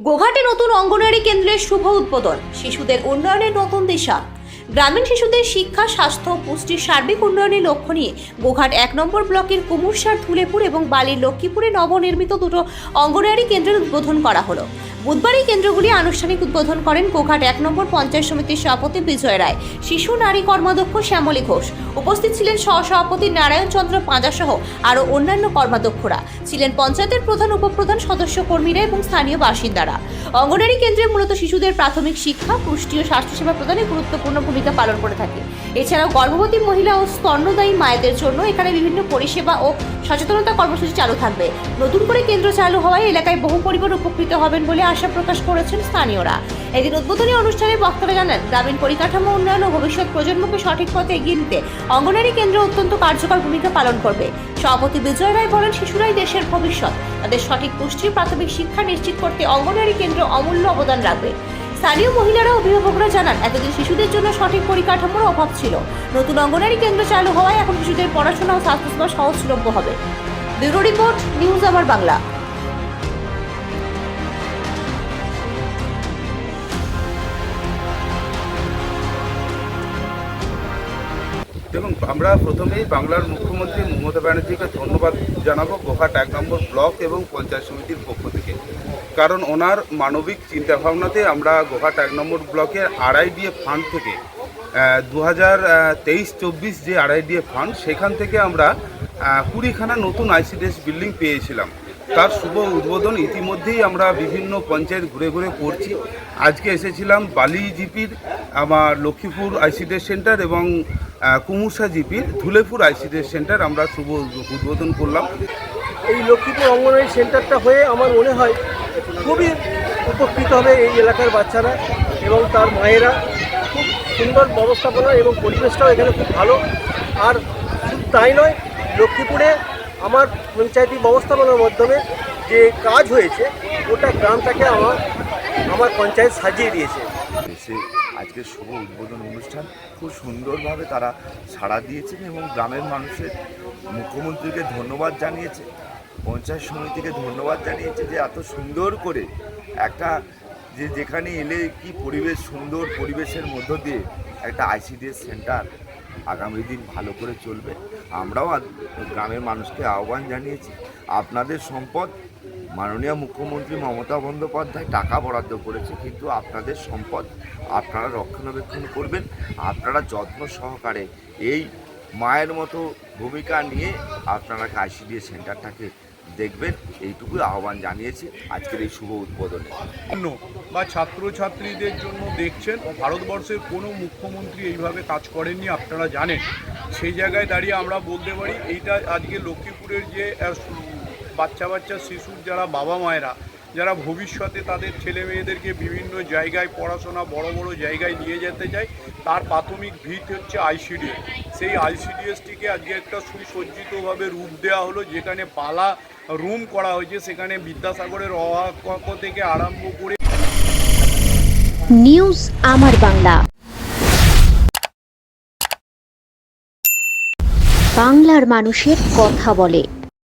গোঘাটে নতুন অঙ্গনারী কেন্দ্রের শুভ উদ্বোধন। শিশুদের উন্নয়নের নতুন দিশা। গ্রামীণ শিশুদের শিক্ষা, স্বাস্থ্য পুষ্টির সার্বিক উন্নয়নের লক্ষ্য নিয়ে গোঘাট এক নম্বর ব্লকের কুমুরসার ধুলেপুর এবং বালির লক্ষ্মীপুরে নবনির্মিত দুটো অঙ্গনওয়াড়ি কেন্দ্রের উদ্বোধন করা হলো। বুধবার এই কেন্দ্রগুলি আনুষ্ঠানিক উদ্বোধন করেন গোঘাট এক নম্বর পঞ্চায়েত সমিতির সভাপতি বিজয় রায়, শিশু নারী কর্মাধ্যক্ষ শ্যামলী ঘোষ। উপস্থিত ছিলেন সহসভাপতি নারায়ণ চন্দ্র পাঁজা সহ আরও অন্যান্য কর্মাধ্যক্ষরা। ছিলেন পঞ্চায়েতের প্রধান, উপপ্রধান সদস্য কর্মীরা এবং স্থানীয় বাসিন্দারা। অঙ্গনারী কেন্দ্রে মূলত শিশুদের প্রাথমিক শিক্ষা, পুষ্টি ও স্বাস্থ্যসেবা প্রদানে গুরুত্বপূর্ণ ভূমিকা পালন করে থাকে। এছাড়াও গর্ভবতী মহিলা ও স্তন্যদায়ী মায়েদের জন্য এখানে বিভিন্ন পরিষেবা ও সচেতনতা কর্মসূচি চালু থাকবে। নতুন করে কেন্দ্র চালু হওয়ায় এলাকায় বহু পরিবার উপকৃত হবেন বলে আশা প্রকাশ করেছেন স্থানীয়রা। এদিন উদ্বোধনী অনুষ্ঠানে বক্তারা জানান, গ্রামীণ পরিকাঠামো উন্নয়ন ও ভবিষ্যৎ প্রজন্মকে সঠিক পথে এগিয়ে নিতে অঙ্গনারী কেন্দ্র অত্যন্ত কার্যকর ভূমিকা পালন করবে। সভাপতি বিজয় রায় বলেন, শিশুরাই দেশের ভবিষ্যৎ। তাদের সঠিক পুষ্টি প্রাথমিক শিক্ষা নিশ্চিত করতে অঙ্গনারী কেন্দ্র অমূল্য অবদান রাখবে। স্থানীয় মহিলারা অভিভাবকরা জানান, এতদিন শিশুদের জন্য সঠিক পরিকাঠামোর অভাব ছিল। নতুন অঙ্গনারী কেন্দ্র চালু হওয়ায় এখন শিশুদের পড়াশোনা ও স্বাস্থ্যসেবা সহজলভ্য হবে। ব্যুরো রিপোর্ট, নিউজ আমার বাংলা। দেখুন আমরা প্রথমেই বাংলার মুখ্যমন্ত্রী মমতা ব্যানার্জিকে ধন্যবাদ জানাব গোহাট এক নম্বর ব্লক এবং পঞ্চায়েত সমিতির পক্ষ থেকে। কারণ ওনার মানবিক চিন্তাভাবনাতে আমরা গোহাট এক নম্বর ব্লকের আরআইডিএফ ফান্ড থেকে দু হাজার তেইশ চব্বিশ যে আরআইডিএফ ফান্ড, সেখান থেকে আমরা কুড়িখানা নতুন আইসিডিএস বিল্ডিং পেয়েছিলাম। তার শুভ উদ্বোধন ইতিমধ্যেই আমরা বিভিন্ন পঞ্চায়েত ঘুরে ঘুরে করছি। আজকে এসেছিলাম বালি জিপির, আমার লক্ষ্মীপুর আইসিডিএস সেন্টার এবং কুমুরসা জিপির, ধুলেপুর আইসিডিএস সেন্টার আমরা শুভ উদ্বোধন করলাম। এই লক্ষ্মীপুর অঙ্গনওয়াড়ি সেন্টারটা হয়ে আমার মনে হয় খুবই উপকৃত হবে এই এলাকার বাচ্চারা এবং তার মায়েরা। খুব সুন্দর ব্যবস্থাপনা এবং পরিবেশটাও এখানে খুব ভালো। আর তাই নয়, লক্ষ্মীপুরে আমার পঞ্চায়েতি ব্যবস্থাপনার মাধ্যমে যে কাজ হয়েছে ওটা গ্রামটাকে আমার আমার পঞ্চায়েত সাজিয়ে দিয়েছে। এসে আজকের শুভ উদ্বোধন অনুষ্ঠান। খুব সুন্দরভাবে তারা সাড়া দিয়েছেন এবং গ্রামের মানুষের মুখ্যমন্ত্রীকে ধন্যবাদ জানিয়েছে, পঞ্চায়েত সমিতিকে ধন্যবাদ জানিয়েছে যে এত সুন্দর করে একটা যে যেখানে এলে কি পরিবেশ সুন্দর পরিবেশের মধ্য দিয়ে একটা আইসিডিএস সেন্টার আগামী দিন ভালো করে চলবে। আমরাও গ্রামের মানুষকে আহ্বান জানিয়েছি। আপনাদের সম্পদ, মাননীয় মুখ্যমন্ত্রী মমতা বন্দ্যোপাধ্যায় টাকা বরাদ্দ করেছে, কিন্তু আপনাদের সম্পদ আপনারা রক্ষণাবেক্ষণ করবেন। আপনারা যত্ন সহকারে এই মায়ের মতো ভূমিকা নিয়ে আপনারা কাশি দিয়ে সেন্টারটাকে দেখবেন এইটুকু আহ্বান জানিয়েছি আজকের এই শুভ উদ্বোধনে। অন্য বা ছাত্রছাত্রীদের জন্য দেখছেন, ভারতবর্ষের কোনো মুখ্যমন্ত্রী এইভাবে কাজ করেননি, আপনারা জানেন। সেই জায়গায় দাঁড়িয়ে আমরা বলতে পারি, এইটা আজকে লক্ষ্মীপুরের যে বাচ্চা বাচ্চা শিশুর যারা বাবা মায়েরা যারা ভবিষ্যতে তাদের ছেলে মেয়েদেরকে বিভিন্ন জায়গায় পড়াশোনা বড় বড় জায়গায় নিয়ে যেতে চায়, তার প্রাথমিক ভিত হচ্ছে আইসিডিএস। সেই আইসিডিএসটিকে আজকে একটা সুসজ্জিতভাবে রূপ দেওয়া হলো, যেখানে পালা রুম করা হয়েছে, সেখানে বিদ্যাসাগরের অবাক্য থেকে আরম্ভ করে নিউজ আমার বাংলা। বাংলার মানুষের কথা বলে।